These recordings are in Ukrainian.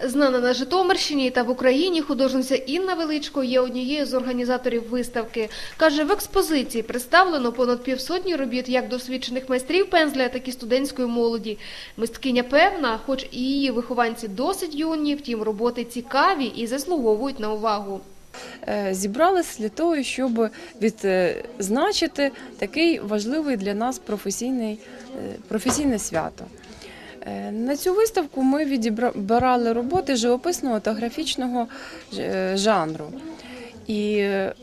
Знана на Житомирщині та в Україні художниця Інна Величко є однією з організаторів виставки. Каже, в експозиції представлено понад півсотні робіт як досвідчених майстрів пензля, так і студентської молоді. Мисткиня певна, хоч і її вихованці досить юні, втім роботи цікаві і заслуговують на увагу. Е, Зібралися для того, щоб відзначити такий важливий для нас професійний, е, професійне свято. Е, На цю виставку ми відібрали роботи живописного та графічного е, жанру. І е,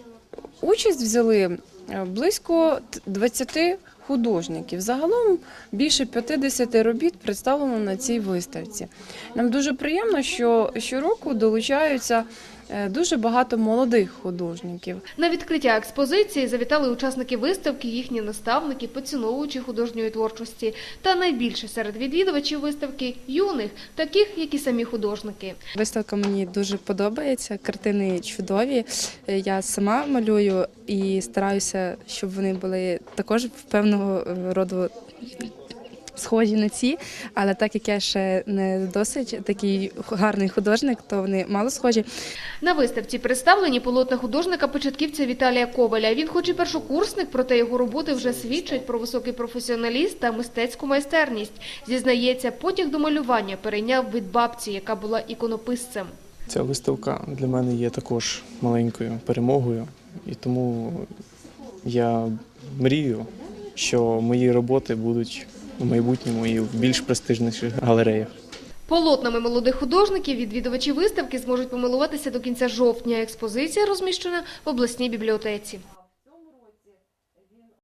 участь взяли близько т- 20 художників. Загалом більше 50 робіт представлено на цій виставці. Нам дуже приємно, що щороку долучаються е, дуже багато молодих художників. На відкриття експозиції завітали учасники виставки, їхні наставники, поціновувачі художньої творчості. Та найбільше серед відвідувачів виставки юних, таких, як і самі художники. Виставка мені дуже подобається, картини чудові. Е, Я сама малюю і стараюся, щоб вони були також певного е, роду схожі на ці. Але так як я ще не досить такий гарний художник, то вони мало схожі. На виставці представлені полотна художника-початківця Віталія Коваля. Він хоч і першокурсник, проте його роботи вже свідчать про високий професіоналіст та мистецьку майстерність. Зізнається, потяг до малювання перейняв від бабці, яка була іконописцем. Ця виставка для мене є також маленькою перемогою, і тому я мрію, що мої роботи будуть у майбутньому і в більш престижніших галереях. Полотнами молодих художників відвідувачі виставки зможуть помилуватися до кінця жовтня. Експозиція розміщена в обласній бібліотеці.